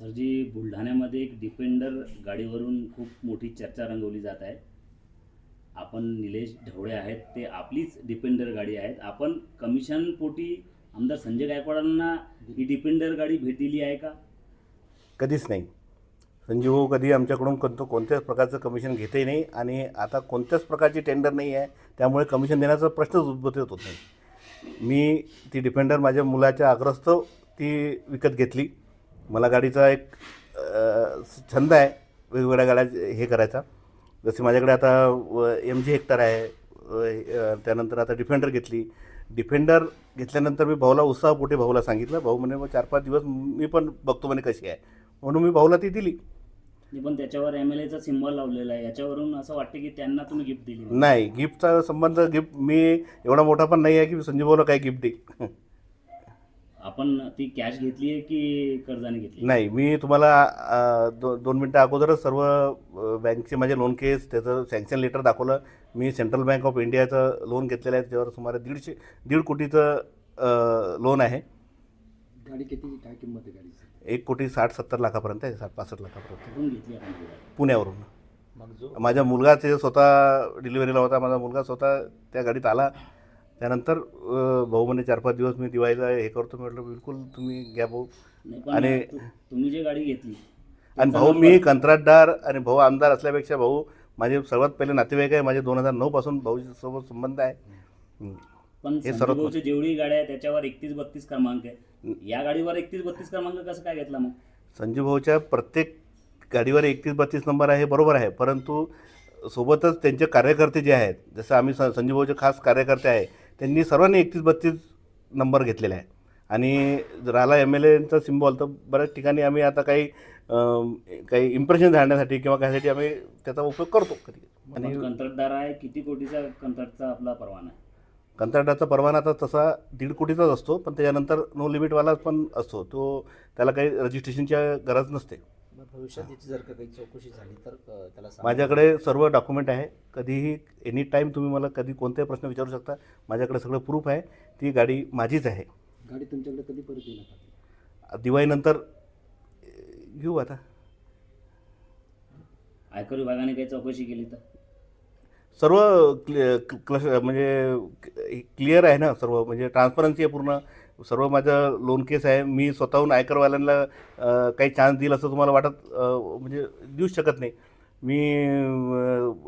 सरजी बुलढाण्यामध्ये एक डिपेंडर गाडीवरून खूप मोठी चर्चा रंगवली जात आहे. आपण निलेश ढवळे आहेत ते आपलीच डिपेंडर गाडी आहेत. आपण कमिशन पोटी आमदार संजय गायकवाडांना ही डिपेंडर गाडी भेट दिली आहे का? कधीच नाही. संजीव भाऊ कधी आमच्याकडून कोणतं कोणत्याच प्रकारचं कमिशन घेतही नाही आणि आता कोणत्याच प्रकारची टेंडर नाही आहे त्यामुळे कमिशन देण्याचा प्रश्नच उद्भूत होत नाही. मी ती डिफेंडर माझ्या मुलाच्या अग्रस्त ती विकत घेतली. मला गाडीचा एक छंद आहे वेगवेगळ्या गाड्या हे करायचा. जसे माझ्याकडे आता एम जी हेक्टर आहे त्यानंतर आता डिफेंडर घेतली. डिफेंडर घेतल्यानंतर मी भाऊला उत्साहपोटी भाऊला सांगितलं भाऊ म्हणे मग चार पाच दिवस मी पण बघतो म्हणे कशी आहे. म्हणून मी भाऊला ती दिली. पण त्याच्यावर एम एल एचा सिम्बॉल लावलेला आहे. याच्यावरून असं वाटतं की त्यांना तुम्ही गिफ्ट दिली. नाही. गिफ्टचा संबंध गिफ्ट मी एवढा मोठा पण नाही आहे की संजीव भाऊला काही गिफ्ट दे आपण ती कॅश घेतली आहे की कर्जाने घेतली नाही मी तुम्हाला दो दोन मिनटं अगोदरच सर्व बँकचे माझे लोन केस त्याचं सँक्शन लेटर दाखवलं. मी सेंट्रल बँक ऑफ इंडियाचं लोन घेतलेलं आहे त्याच्यावर सुमारे दीडशे दीड कोटीचं लोन आहे. गाडी किती काय किंमत आहे गाडीची? एक कोटी साठ सत्तर लाखापर्यंत आहे साठ पासष्ट लाखापर्यंत. घेतली आपण? पुण्यावरून. मग जो माझा मुलगा ते स्वतः डिलिव्हरीला होता माझा मुलगा स्वतः त्या गाडीत आला. त्यानंतर भाऊ म्हणे चार पाच दिवस मी दिवाळीला हे करतो. म्हटलं बिलकुल तुम्ही घ्या भाऊ. आणि- तुम्ही जी गाडी घेतली आणि भाऊ मी कंत्राटदार आणि भाऊ आमदार असल्यापेक्षा भाऊ माझे सर्वात पहिले नातेवाईक आहे माझे दोन हजार नऊ पासून भाऊसोबत संबंध आहे. हं. पण हे सर्वात संजीवची जेवढी गाड्या आहे त्याच्यावर एकतीस बत्तीस क्रमांक आहे. या गाडीवर एकतीस बत्तीस क्रमांक कसं काय घेतला मग? संजीव भाऊच्या प्रत्येक गाडीवर एकतीस बत्तीस नंबर आहे बरोबर आहे. परंतु सोबतच त्यांचे कार्यकर्ते जे आहेत जसं आम्ही स संजीव भाऊचे खास कार्यकर्ते आहे त्यांनी सर्वांनी एकतीस बत्तीस नंबर घेतलेला आहे. आणि राहिला एम एल एचा सिम्बॉल तर बऱ्याच ठिकाणी आम्ही आता काही काही इम्प्रेशन झाडण्यासाठी किंवा काहीसाठी आम्ही त्याचा उपयोग करतो कधी आणि कंत्राटदार आहे किती कोटीचा कंत्राटचा आपला परवाना आहे? कंत्राटाचा परवाना आता तसा दीड कोटीचाच असतो पण त्याच्यानंतर नो लिमिटवाला पण असतो. तो त्याला काही रजिस्ट्रेशनची गरज नसते. मग भविष्यात याची जर का काही चौकशी झाली तर अ, त्याला सांगा. माझ्याकडे सर्व डॉक्युमेंट आहे. कधीही एनी टाईम तुम्ही मला कधी कोणताही प्रश्न विचारू शकता माझ्याकडे सगळं प्रूफ आहे. ती गाडी माझीच आहे. गाडी तुमच्याकडे कधी परत येईल आता? दिवाळीनंतर अं, घेऊ आता. आयकर विभागाने काही चौकशी केली तर? सर्व क्लिअर क्लश म्हणजे क्लिअर आहे ना सर्व म्हणजे ट्रान्सपरन्सी आहे पूर्ण. सर्व माझं लोन केस आहे. मी स्वतःहून आयकरवाल्यांना काही चान्स देईल असं तुम्हाला वाटत म्हणजे देऊच शकत नाही. मी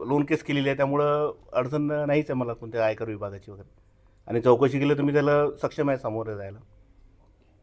लोन केस केलेली आहे. त्यामुळं अडचण नाहीच आहे मला कोणत्या आयकर विभागाची वगैरे. आणि चौकशी केली तर मी त्याला सक्षम आहे सामोरे जायला.